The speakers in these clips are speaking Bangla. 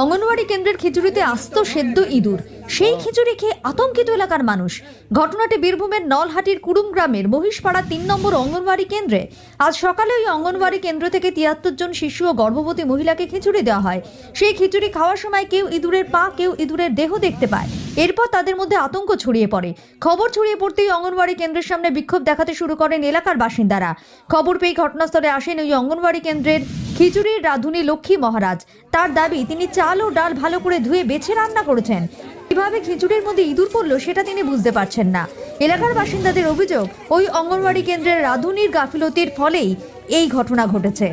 অঙ্গনওয়াড়ি কেন্দ্রের খিচুড়িতে আস্ত সেদ্ধ ইঁদুর। সেই খিচুড়ি খেয়ে আতঙ্কিত এলাকার মানুষ। ঘটনাটি বীরভূমের নলহাটির কুড়ুম গ্রামের মহিষপাড়া তিন নম্বর অঙ্গনওয়াড়ি কেন্দ্রে। আজ সকালে ওই অঙ্গনওয়াড়ি কেন্দ্র থেকে তিয়াত্তর জন শিশু ও গর্ভবতী মহিলাকে খিচুড়ি দেওয়া হয়। সেই খিচুড়ি খাওয়ার সময় কেউ ইঁদুরের পা, কেউ ইঁদুরের দেহ দেখতে পায়। এরপর তাদের মধ্যে আতঙ্ক ছড়িয়ে পড়ে। খবর ছড়িয়ে পড়তেই অঙ্গনওয়াড়ি কেন্দ্রের সামনে বিক্ষোভ দেখাতে শুরু করেন এলাকার বাসিন্দারা। খবর পেয়ে ঘটনাস্থলে আসেন ওই অঙ্গনওয়াড়ি কেন্দ্রের খিচুড়ির রাঁধুনি লক্ষ্মী মহারাজ। তার দাবি তিনি চাল ও ডাল ভালো করে ধুয়ে বেছে রান্না করেছেন। কীভাবে খিচুড়ির মধ্যে ইঁদুর পড়ল সেটা তিনি বুঝতে পারছেন না। এলাকার বাসিন্দাদের অভিযোগ ওই অঙ্গনওয়াড়ি কেন্দ্রের রাঁধুনির গাফিলতির ফলেই এই ঘটনা ঘটেছে।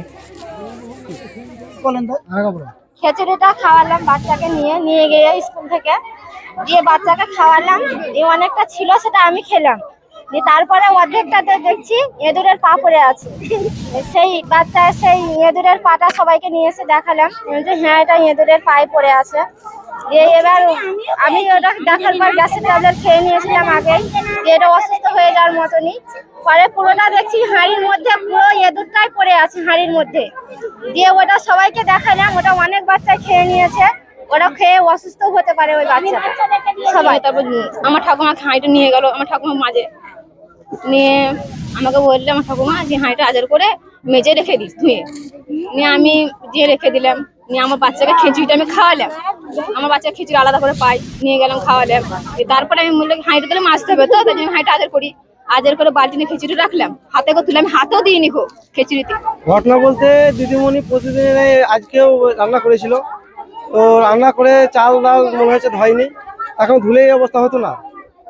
খিচুড়িটা খাওয়ালাম বাচ্চাকে নিয়ে নিয়ে গিয়ে স্কুল থেকে। দিয়ে বাচ্চাকে খাওয়ালাম। অনেকটা ছিল সেটা আমি খেলাম। দিয়ে তারপরে অর্ধেকটাতে দেখছি এঁদুরের পা পড়ে আছে। সেই বাচ্চা, সেই এঁদুরের পাটা সবাইকে নিয়ে এসে দেখালাম। যে হ্যাঁ এটা এঁদুরের পায়ে পড়ে আছে। দিয়ে এবার আমি ওটা দেখার পর গ্যাসের ট্যাবলেট খেয়ে নিয়েছিলাম আগে দিয়ে এটা অসুস্থ হয়ে যাওয়ার মতনই। পরে পুরোটা দেখছি হাঁড়ির মধ্যে, পুরো এঁদুরটাই পড়ে আছে হাঁড়ির মধ্যে। দিয়ে ওটা সবাইকে দেখালাম, ওটা অনেক বাচ্চা খেয়ে নিয়েছে। ওরা খেয়ে অসুস্থ হতে পারে ওই বাচ্চাটা। সবাই। তারপর আমার ঠাকুমা হাঁড়িটা নিয়ে গেল, আমার ঠাকুমা মাঝে। নিয়ে আমাকে বললে আমার ঠাকুমা, যে হাঁড়িটা আজার করে মেজে রেখে দিস ধুয়ে। নিয়ে আমি দিয়ে রেখে দিলাম, নিয়ে আমার বাচ্চাকে খিচুড়িটা আমি খাওয়ালাম। আমার বাচ্চা খিচুড়ি আলাদা করে পাই নিয়ে গেলাম, খাওয়ালাম। তারপরে আমি বললাম, হাঁড়িটা তাহলে মাছতে হবে তো, তাই আমি হাঁড়িটা আজার করি। আজার করে বালতি খিচুড়ি রাখলাম। হাতে করে তুলে আমি হাতেও দিইনি খো খিচুড়িতে। ঘটনা বলতে দিদিমণি প্রতিদিন আজকেও রান্না করেছিল। তো রান্না করে চাল, ডাল মনে হচ্ছে ধয়নি। এখন ধুলে এই অবস্থা হতো না।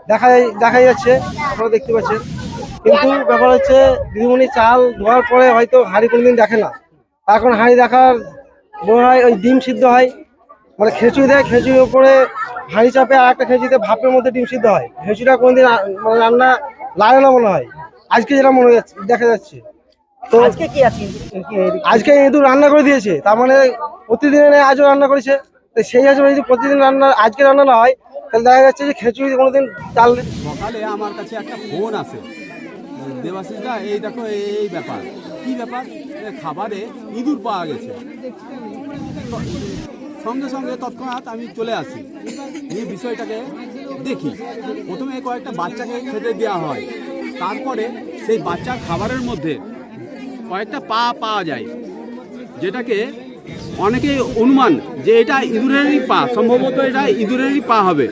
দেখা দেখা যাচ্ছে আপনারা দেখতে পাচ্ছেন। কিন্তু ব্যাপার হচ্ছে দিদিমণি চাল ধোয়ার পরে হয়তো হাঁড়ি কোনোদিন দেখে না। এখন হাঁড়ি দেখার মনে হয় ওই ডিম সিদ্ধ হয়। মানে খেঁচুড়ি দেয় খেঁচুড়ির উপরে হাঁড়ি চাপে আর একটা খেঁচুড়িতে ভাপের মধ্যে ডিম সিদ্ধ হয়। খেঁচুড়িটা কোনোদিন মানে রান্না লাগে না মনে হয়। আজকে যেটা মনে যাচ্ছে দেখা যাচ্ছে। তো আজকে কি আছে? আজকে ইঁদুর রান্না করে দিয়েছে। তার মানে প্রতিদিনের ন্যায় আজও রান্না করেছে। তো সেই হিসেবে যদি প্রতিদিন রান্না আজকে রান্না না হয় তাহলে দেখা যাচ্ছে যে খিচুড়ি কোনোদিন চাল সকালে আমার কাছে একটা ফোন আসে। দেবাশিস দা এই দেখো, এই ব্যাপার। কি ব্যাপার? খাবারে ইঁদুর পাওয়া গেছে। সঙ্গে সঙ্গে তৎক্ষণাৎ আমি চলে আসি। এই বিষয়টাকে দেখি। প্রথমে কয়েকটা বাচ্চাকে খেতে দেওয়া হয়। তারপরে সেই বাচ্চার খাবারের মধ্যে কয়েকটা পা পাওয়া যায়। যেটাকে অনেকে অনুমান যে এটা ইঁদুরেরই পা, সম্ভবত এটা ইঁদুরেরই পা হবে।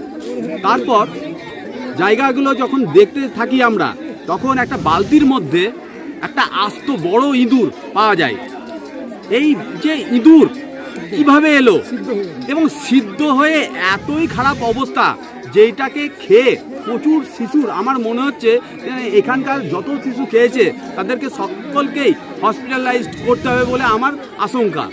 তারপর জায়গাগুলো যখন দেখতে থাকি আমরা, তখন একটা বালতির মধ্যে একটা আস্ত বড় ইঁদুর পাওয়া যায়। এই যে ইঁদুর কীভাবে এলো? এবং সিদ্ধ হয়ে এতই খারাপ অবস্থা যেটাকে খেয়ে প্রচুর শিশুর, আমার মনে হচ্ছে এখানকার যত শিশু খেয়েছে, তাদেরকে সকলকেই হসপিটালাইজড করতে হবে বলে আমার আশঙ্কা।